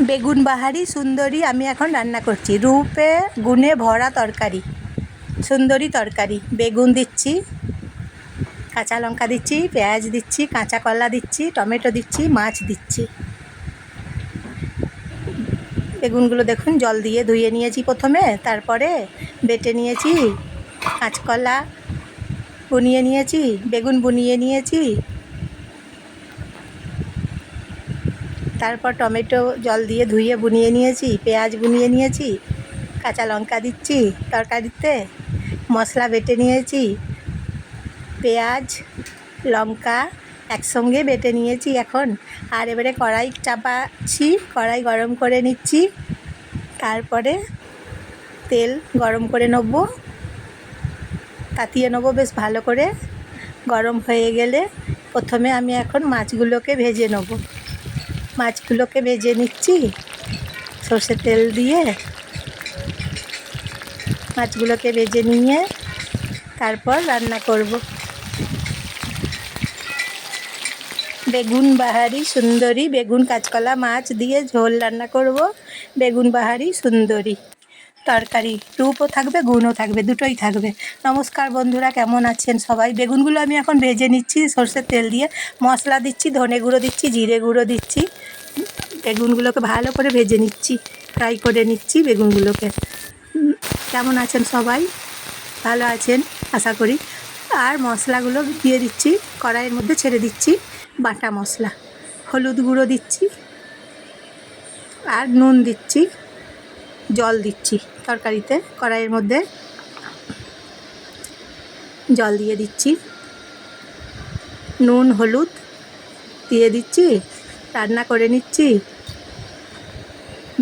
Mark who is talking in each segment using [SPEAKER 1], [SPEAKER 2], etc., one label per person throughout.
[SPEAKER 1] বেগুন বাহারি, সুন্দরী, আমি এখন রান্না করছি। রূপে গুণে ভরা তরকারি, সুন্দরী তরকারি। বেগুন দিচ্ছি, কাঁচা লঙ্কা দিচ্ছি, পেঁয়াজ দিচ্ছি, কাঁচা কলা দিচ্ছি, টমেটো দিচ্ছি, মাছ দিচ্ছি। বেগুনগুলো দেখুন, জল দিয়ে ধুয়ে নিয়েছি প্রথমে, তারপরে বেটে নিয়েছি কাঁচকলা, বুনিয়ে নিয়েছি, বেগুন বুনিয়ে নিয়েছি তারপর টমেটো জল দিয়ে ধুয়ে বুনিয়ে নিয়েছি, পেঁয়াজ বুনিয়ে নিয়েছি, কাঁচা লঙ্কা দিচ্ছি তরকারিতে, মশলা বেটে নিয়েছি, পেঁয়াজ, লঙ্কা একসঙ্গে বেটে নিয়েছি এখন। আর এবারে কড়াই চাপাচ্ছি, কড়াই গরম করে নিচ্ছি। তারপরে তেল গরম করে নেব, তাতিয়ে নেব বেশ ভালো করে। গরম হয়ে গেলে প্রথমে আমি এখন মাছগুলোকে ভেজে নেব। মাছগুলোকে ভেজে নিচ্ছি। সর্ষে তেল দিয়ে মাছগুলোকে ভেজে নিয়ে তারপর রান্না করব। বেগুন বাহারি সুন্দরী, বেগুন কাঁচকলা মাছ দিয়ে ঝোল রান্না করব। বেগুন বাহারি সুন্দরী। তরকারি। রূপও থাকবে, গুণও থাকবে, দুটোই থাকবে। নমস্কার বন্ধুরা, কেমন আছেন সবাই? বেগুনগুলো আমি এখন ভেজে নিচ্ছি, সর্ষের তেল দিয়ে। মশলা দিচ্ছি, ধনে গুঁড়ো দিচ্ছি, জিরে গুঁড়ো দিচ্ছি। বেগুনগুলোকে ভালো করে ভেজে নিচ্ছি, ফ্রাই করে নিচ্ছি বেগুনগুলোকে। কেমন আছেন সবাই? ভালো আছেন, আশা করি। আর মশলাগুলো দিয়ে দিচ্ছি, কড়াইয়ের মধ্যে ছেড়ে দিচ্ছি, বাটা মশলা। হলুদ গুঁড়ো দিচ্ছি, আর নুন দিচ্ছি। জল দিচ্ছি তরকারিতে, কড়াইয়ের মধ্যে জল দিয়ে দিচ্ছি। নুন, হলুদ দিয়ে দিচ্ছি, রান্না করে নিচ্ছি।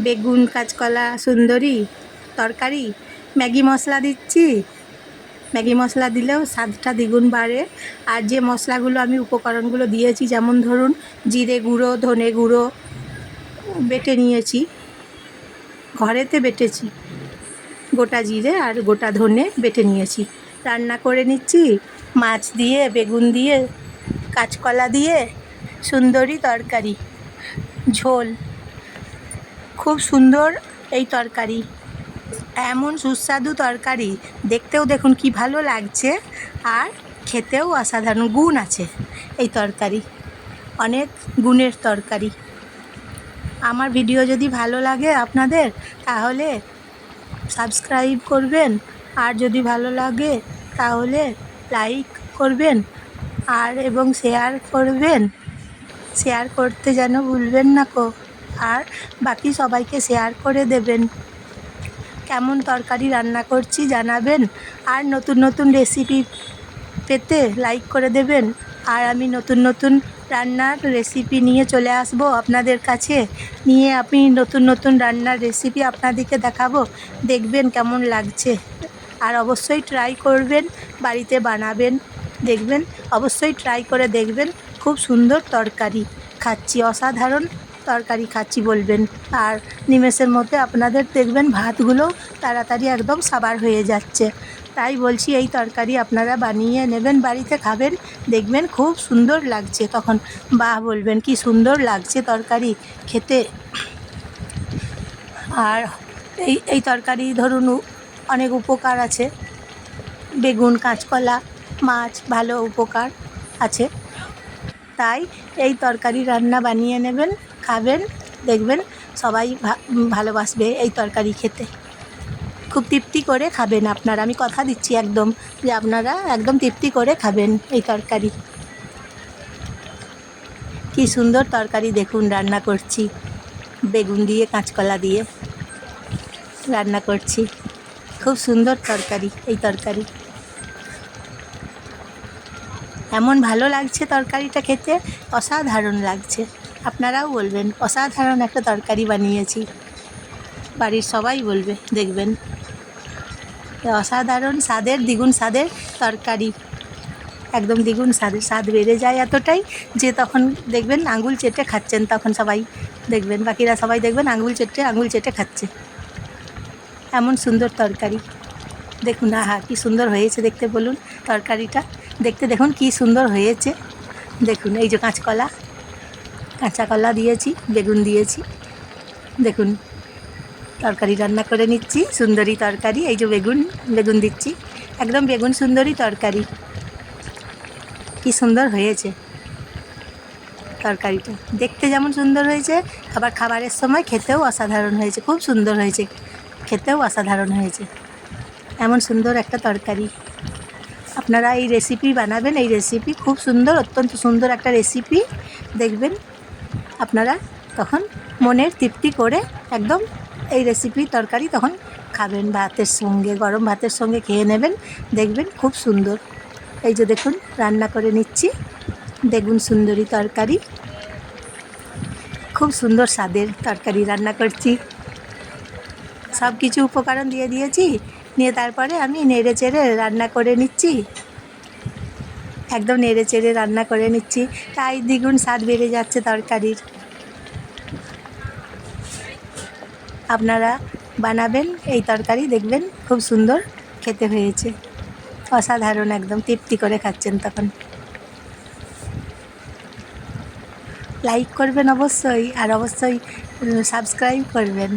[SPEAKER 1] বেগুন, কাঁচকলা, সুন্দরী, তরকারি, ম্যাগি মশলা দিচ্ছি। ম্যাগি মশলা দিলেও স্বাদটা দ্বিগুণ বাড়ে। আর যে মশলাগুলো আমি উপকরণগুলো দিয়েছি, যেমন ধরুন, জিরে গুঁড়ো, ধনে গুঁড়ো বেটে নিয়েছি ঘরেতে বেটেছি। গোটা জিরে আর গোটা ধনে বেটে নিয়েছি। রান্না করে নিচ্ছি, মাছ দিয়ে, বেগুন দিয়ে, কাঁচকলা দিয়ে, সুন্দরী তরকারি, ঝোল। খুব সুন্দর এই তরকারি। এমন সুস্বাদু তরকারি। দেখতেও দেখুন কি ভালো লাগছে আর খেতেও অসাধারণ গুণ আছে এই তরকারি। অনেক গুণের তরকারি। আমার ভিডিও যদি ভালো লাগে আপনাদের, তাহলে সাবস্ক্রাইব করবেন। আর যদি ভালো লাগে, তাহলে লাইক করবেন। আর এবং শেয়ার করবেন। শেয়ার করতে যেন ভুলবেন না কো। আর বাকি সবাইকে শেয়ার করে দেবেন। কেমন তরকারি রান্না করছি জানাবেন। আর নতুন নতুন রেসিপি পেতে লাইক করে দেবেন। আর আমি নতুন নতুন রান্নার রেসিপি নিয়ে চলে আসব আপনাদের কাছে। নিয়ে আমি নতুন নতুন রান্নার রেসিপি আপনাদেরকে দেখাবো। দেখবেন কেমন লাগছে। আর অবশ্যই ট্রাই করবেন, বাড়িতে বানাবেন। দেখবেন, অবশ্যই ট্রাই করে দেখবেন, খুব সুন্দর তরকারি খাচ্ছি, অসাধারণ তরকারি খাচ্ছি বলবেন। আর নিমেষের মধ্যে আপনাদের দেখবেন ভাতগুলো তাড়াতাড়ি একদম সাবার হয়ে যাচ্ছে। তাই বলছি, এই তরকারি আপনারা বানিয়ে নেবেন, বাড়িতে খাবেন, দেখবেন খুব সুন্দর লাগছে। তখন বাহ বলবেন, কি সুন্দর লাগছে তরকারি খেতে। আর এই এই তরকারি ধরুন, অনেক উপকার আছে। বেগুন, কাঁচকলা, মাছ, ভালো উপকার আছে। তাই এই তরকারি রান্না বানিয়ে নেবেন, খাবেন, দেখবেন সবাই ভালোবাসবে এই তরকারি খেতে। খুব তৃপ্তি করে খাবেন আপনারা। আমি কথা দিচ্ছি একদম যে আপনারা একদম তৃপ্তি করে খাবেন এই তরকারি। কি সুন্দর তরকারি দেখুন, রান্না করছি। বেগুন দিয়ে, কাঁচকলা দিয়ে রান্না করছি। খুব সুন্দর তরকারি এই তরকারি। এমন ভালো লাগছে তরকারিটা খেতে, অসাধারণ লাগছে। আপনারাও বলবেন, অসাধারণ একটা তরকারি বানিয়েছি। বাড়ির সবাই বলবে, দেখবেন। অসাধারণ স্বাদের, দ্বিগুণ স্বাদের তরকারি। একদম দ্বিগুণ স্বাদের স্বাদ বেড়ে যায় এতটাই যে তখন দেখবেন আঙুল চেটে খাচ্ছেন, তখন সবাই দেখবেন, বাকিরা সবাই দেখবেন আঙুল চেটে আঙুল চেটে খাচ্ছে। এমন সুন্দর তরকারি। দেখুন, আহা, কি সুন্দর হয়েছে দেখতে বলুন তরকারিটা। দেখতে দেখুন কি সুন্দর হয়েছে। দেখুন, এই যে কাঁচকলা, কাঁচা কলা দিয়েছি, বেগুন দিয়েছি। দেখুন তরকারি রান্না করে নিচ্ছি, সুন্দরী তরকারি, এই যে বেগুন বেগুন দিচ্ছি। একদম বেগুন সুন্দরী তরকারি। কি সুন্দর হয়েছে তরকারিটা। দেখতে যেমন সুন্দর হয়েছে, আবার খাবারের সময় খেতেও অসাধারণ হয়েছে, খুব সুন্দর হয়েছে, খেতেও অসাধারণ হয়েছে। এমন সুন্দর একটা তরকারি। আপনারা এই রেসিপি বানাবেন, এই রেসিপি খুব সুন্দর, অত্যন্ত সুন্দর একটা রেসিপি দেখবেন আপনারা তখন মনের তৃপ্তি করে একদম এই রেসিপি তরকারি তখন খাবেন ভাতের সঙ্গে, গরম ভাতের সঙ্গে খেয়ে নেবেন, দেখবেন খুব সুন্দর। এই যে দেখুন, রান্না করে নিচ্ছি। বেগুন সুন্দরী তরকারি। খুব সুন্দর স্বাদের তরকারি রান্না করছি। সব কিছু উপকরণ দিয়ে দিয়েছি, নিয়ে তারপরে আমি নেড়ে চেড়ে রান্না করে নিচ্ছি। একদম নেড়ে চেড়ে রান্না করে নিচ্ছি। তাই দ্বিগুণ স্বাদ বেড়ে যাচ্ছে তরকারির। আপনারা বানাবেন, এই তরকারি দেখবেন খুব সুন্দর খেতে হয়েছে। অসাধারণ একদম, তৃপ্তি করে খাচ্ছেন তখন। লাইক করবেন অবশ্যই, আর অবশ্যই সাবস্ক্রাইব করবেন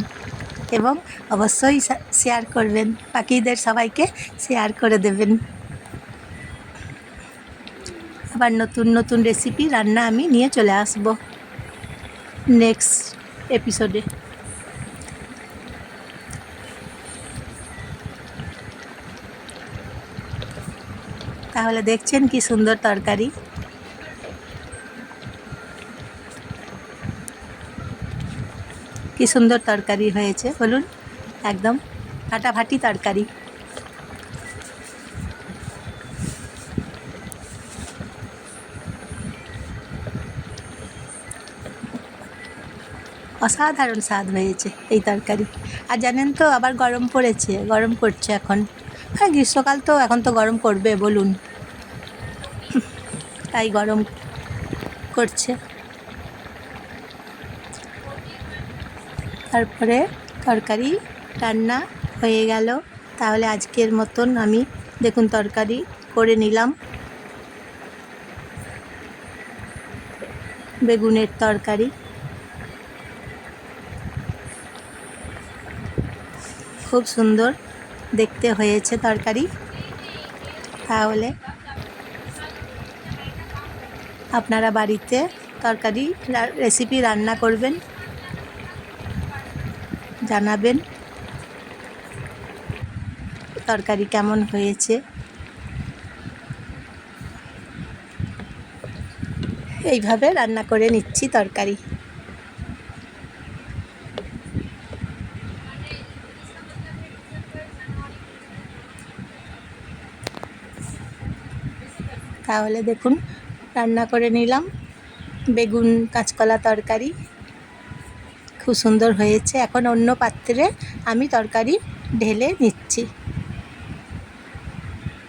[SPEAKER 1] এবং অবশ্যই শেয়ার করবেন। বাকিদের সবাইকে শেয়ার করে দেবেন। আবার নতুন নতুন রেসিপি রান্না আমি নিয়ে চলে আসব। নেক্সট এপিসোডে তাহলে দেখছেন কি সুন্দর তরকারি। কি সুন্দর তরকারি হয়েছে, বলুন। একদম ফাটাফাটি তরকারি। অসাধারণ স্বাদ হয়েছে এই তরকারি। আর জানেন তো, আবার গরম পড়েছে, গরম করছে এখন। হ্যাঁ গ্রীষ্মকাল তো এখন তো গরম করবে বলুন। তাই গরম করছে। তারপরে তরকারি রান্না হয়ে গেল। তাহলে আজকের মতন আমি দেখুন তরকারি করে নিলাম। বেগুনের তরকারি। খুব সুন্দর দেখতে হয়েছে তরকারি। তাহলে আপনারা বাড়িতে তরকারি রেসিপি রান্না করবেন, জানাবেন তরকারি কেমন হয়েছে। এইভাবে রান্না করে নিচ্ছি তরকারি। তাহলে দেখুন রান্না করে নিলাম। বেগুন, কাঁচকলা তরকারি খুব সুন্দর হয়েছে। এখন অন্য পাত্রে আমি তরকারি ঢেলে নিচ্ছি।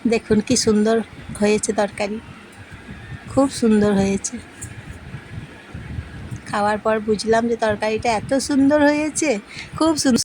[SPEAKER 1] দেখুন কি সুন্দর হয়েছে তরকারি। খুব সুন্দর হয়েছে। খাওয়ার পর বুঝলাম যে তরকারিটা এত সুন্দর হয়েছে। খুব সুন্দর